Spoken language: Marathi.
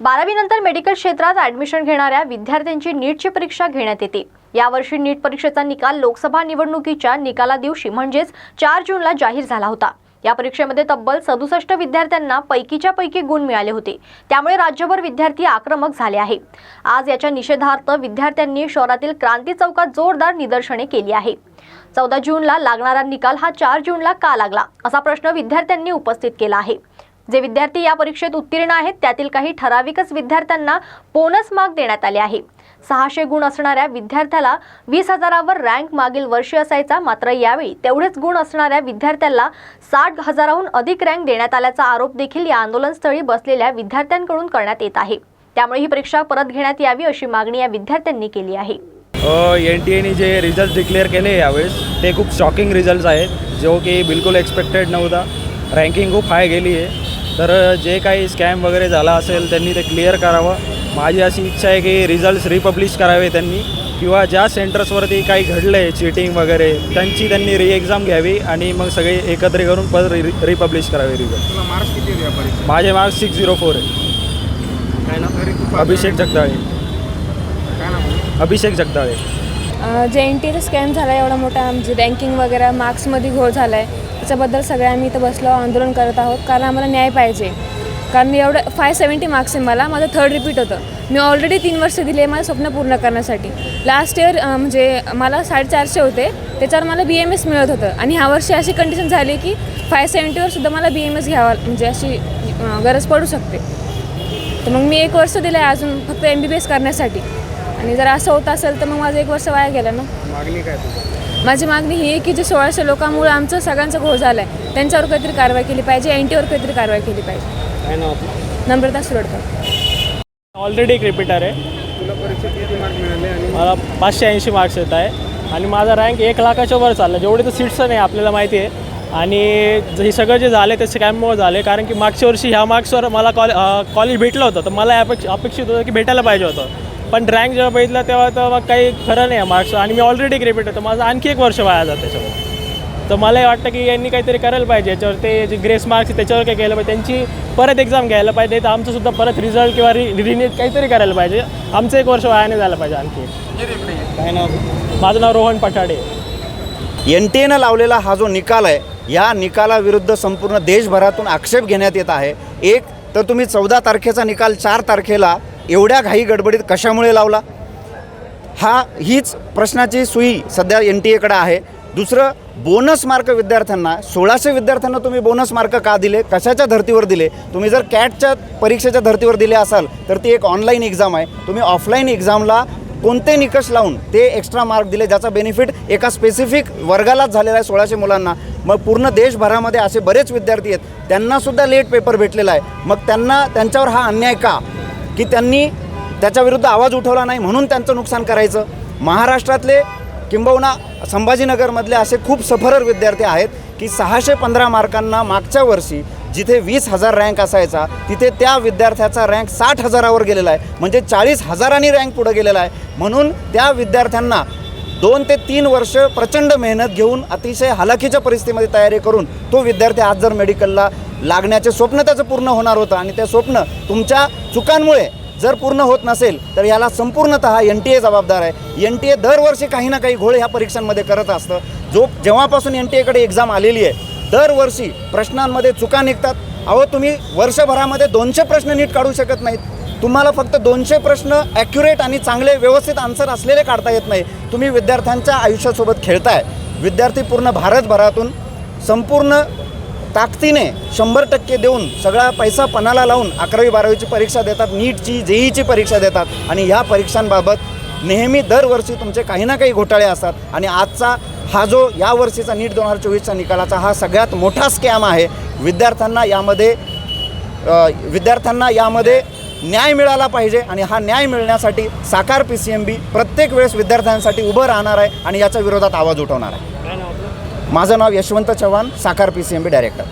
बारावीनंतर मेडिकल क्षेत्रात ॲडमिशन घेणाऱ्या विद्यार्थ्यांची नीटची परीक्षा घेण्यात येते. यावर्षी नीट परीक्षेचा निकाल लोकसभा निवडणुकीच्या निकाला दिवशी म्हणजेच चार जूनला जाहीर झाला होता. या परीक्षेमध्ये तब्बल सदुसष्ट विद्यार्थ्यांना पैकीच्या पैकी गुण मिळाले होते. त्यामुळे राज्यभर विद्यार्थी आक्रमक झाले आहे. आज याच्या निषेधार्थ विद्यार्थ्यांनी शहरातील क्रांती चौकात जोरदार निदर्शने केली आहे. चौदा जूनला लागणारा निकाल हा चार जूनला का लागला असा प्रश्न विद्यार्थ्यांनी उपस्थित केला आहे. जे विद्यार्थी या परीक्षेत उत्तीर्ण आहेत त्यातील काही ठराविकच विद्यार्थ्यांना बोनस मार्क देण्यात आले आहे. सहाशे गुण असणाऱ्या विद्यार्थ्याला वीस हजारावर रँक मागील वर्षी असायचा मात्र यावेळी तेवढेच गुण असणाऱ्या विद्यार्थ्याला साठ हजाराहून अधिक रँक देण्यात आल्याचा आरोप देखील या आंदोलनस्थळी बसलेल्या विद्यार्थ्यांकडून करण्यात येत आहे. त्यामुळे ही परीक्षा परत घेण्यात यावी अशी मागणी या विद्यार्थ्यांनी केली आहे. एन टी एने जे रिझल्ट डिक्लेअर केले यावेळेस ते खूप शॉकिंग रिझल्ट आहेत. जो की बिलकुल एक्सपेक्टेड नव्हता. रँकिंग खूप हाय गेली आहे. तर जे काही स्कॅम वगैरे झाला असेल त्यांनी ते क्लिअर करावं. माझी अशी इच्छा आहे की रिझल्ट्स रिपब्लिश करावे त्यांनी. किंवा ज्या सेंटर्सवरती काही घडलं आहे चीटिंग वगैरे त्यांची त्यांनी री एक्झाम घ्यावी आणि मग सगळे एकत्र करून परत रि रिपब्लिश करावे रिझल्ट तुला मार्क्स किती होते या परीक्षेत? माझे मार्क्स सिक्स झिरो फोर आहे काय ना तरी तू अभिषेक जगदाळे. काय ना अभिषेक जगदाळे. जे एन टी स्कॅम झाला एवढा मोठा म्हणजे रँकिंग वगैरे मार्क्समध्ये घोळ झाला आहे त्याच्याबद्दल सगळे आम्ही इथं बसलो आंदोलन करत आहोत. कारण आम्हाला न्याय पाहिजे. कारण मी एवढं फाय सेवन्टी मार्क्स आहे मला. माझं थर्ड रिपीट होतं. मी ऑलरेडी तीन वर्ष दिले माझं स्वप्न पूर्ण करण्यासाठी. लास्ट इयर म्हणजे मला साडेचारशे होते. त्याच्यावर मला बी एम एस मिळत होतं. आणि ह्या वर्षी अशी कंडिशन झाली की फाय सेवन्टीवर सुद्धा मला बी एम एस घ्यावा म्हणजे अशी गरज पडू शकते. तर मग मी एक वर्ष दिलं आहे अजून फक्त एम बी बी एस करण्यासाठी. आणि जर असं होत असेल तर मग माझं एक वर्ष वाया गेलं ना. मागणी काय माझी मागणी ही आहे की जे सोळाशे लोकांमुळे आमचं सगळ्यांचा घोळ झाला आहे त्यांच्यावर काहीतरी कारवाई केली पाहिजे एन टीवर काहीतरी कारवाई केली पाहिजे. नम्रता सुरडकर. ऑलरेडी एक रिपीटर आहे. मला पाचशे ऐंशी मार्क्स येत आहे. आणि माझा रँक एक लाखाच्या वर चालला जेवढे तर सीट्स नाही आपल्याला माहिती आहे. आणि ज- हे सगळं जे झालं ते स्कॅममुळे झाले कारण की मागच्या वर्षी ह्या मार्क्सवर मला कॉले कॉलेज भेटलं होतं. तर मला अपेक्ष अपेक्षित होतं की भेटायला पाहिजे होतं. पण रँक जेव्हा बघितलं तेव्हा तर मग काही खरं नाही मार्क्स आणि मी ऑलरेडी एक रिपीट होतं माझं आणखी एक वर्ष वाया जातं त्याच्यावर तर मला हे वाटतं की यांनी काहीतरी करायला पाहिजे. याच्यावर ते जे ग्रेस मार्क्स त्याच्यावर काय केलं पाहिजे. त्यांची परत एक्झाम घ्यायला पाहिजे तर आमचं सुद्धा परत रिझल्ट किंवा रि रिनीट काहीतरी करायला पाहिजे. आमचं एक वर्ष वाया नाही झालं पाहिजे आणखी. काय नाव? माझं नाव रोहन पठाडे. एन टी एनं लावलेला हा जो निकाल आहे या निकालाविरुद्ध संपूर्ण देशभरातून आक्षेप घेण्यात येत आहे. एक तर तुम्ही चौदा तारखेचा निकाल चार तारखेला एवढ्या घाई गडबडीत कशामुळे लावला? हा हीच प्रश्नाची सुई सध्या एन टी एकडं आहे. दुसरं बोनस मार्क विद्यार्थ्यांना सोळाशे विद्यार्थ्यांना तुम्ही बोनस मार्क का दिले? कशाच्या धर्तीवर दिले? तुम्ही जर कॅटच्या परीक्षेच्या धर्तीवर दिले असाल तर ती एक ऑनलाईन एक्झाम आहे. तुम्ही ऑफलाईन एक्झामला कोणते निकष लावून ते एक्स्ट्रा मार्क दिले ज्याचा बेनिफिट एका स्पेसिफिक वर्गालाच झालेला आहे सोळाशे मुलांना. मग पूर्ण देशभरामध्ये असे बरेच विद्यार्थी आहेत. त्यांनासुद्धा लेट पेपर भेटलेला आहे. मग त्यांना त्यांच्यावर हा अन्याय का? की त्यांनी त्याच्याविरुद्ध आवाज उठवला नाही म्हणून त्यांचं नुकसान करायचं. महाराष्ट्रातले किंबहुना संभाजीनगरमधले असे खूप सफरर विद्यार्थी आहेत की सहाशे पंधरा मार्कांना मागच्या वर्षी जिथे वीस हजार रँक असायचा तिथे त्या विद्यार्थ्याचा रँक साठ हजारावर गेलेला आहे. म्हणजे चाळीस हजारांनी रँक पुढं गेलेला आहे. म्हणून त्या विद्यार्थ्यांना दोन ते तीन वर्ष प्रचंड मेहनत घेऊन अतिशय हलाखीच्या परिस्थितीमध्ये तयारी करून तो विद्यार्थी आज जर मेडिकलला लागण्याचे स्वप्न त्याचं पूर्ण होणार होतं. आणि ते स्वप्न तुमच्या चुकांमुळे जर पूर्ण होत नसेल तर याला संपूर्णतः एन टी ए जबाबदार आहे. एन टी ए दरवर्षी काही ना काही घोळे ह्या परीक्षांमध्ये करत असतं. जो जेव्हापासून एन टी एकडे एक्झाम आलेली आहे दरवर्षी प्रश्नांमध्ये चुका निघतात. अहो तुम्ही वर्षभरामध्ये दोनशे प्रश्न नीट काढू शकत नाहीत. तुम्हाला फक्त दोनशे प्रश्न ॲक्युरेट आणि चांगले व्यवस्थित आन्सर असलेले काढता येत नाही. तुम्ही विद्यार्थ्यांच्या आयुष्यासोबत खेळताय. विद्यार्थी पूर्ण भारतभरातून संपूर्ण ताकदीने शंभर टक्के देऊन सगळा पैसा पणाला लावून अकरावी बारावीची परीक्षा देतात नीटची जेईची परीक्षा देतात. आणि ह्या परीक्षांबाबत नेहमी दरवर्षी तुमचे काही ना काही घोटाळे असतात. आणि आजचा हा जो या वर्षीचा नीट दोन हजार चोवीसचा निकालाचा हा सगळ्यात मोठा स्कॅम आहे. विद्यार्थ्यांना यामध्ये विद्यार्थ्यांना यामध्ये न्याय मिळाला पाहिजे. आणि हा न्याय मिळण्यासाठी साकार पी सी एम बी प्रत्येक वेळेस विद्यार्थ्यांसाठी उभं राहणार आहे आणि याच्या विरोधात आवाज उठवणार आहे. माझं नाव यशवंत चव्हाण साकार P C M B director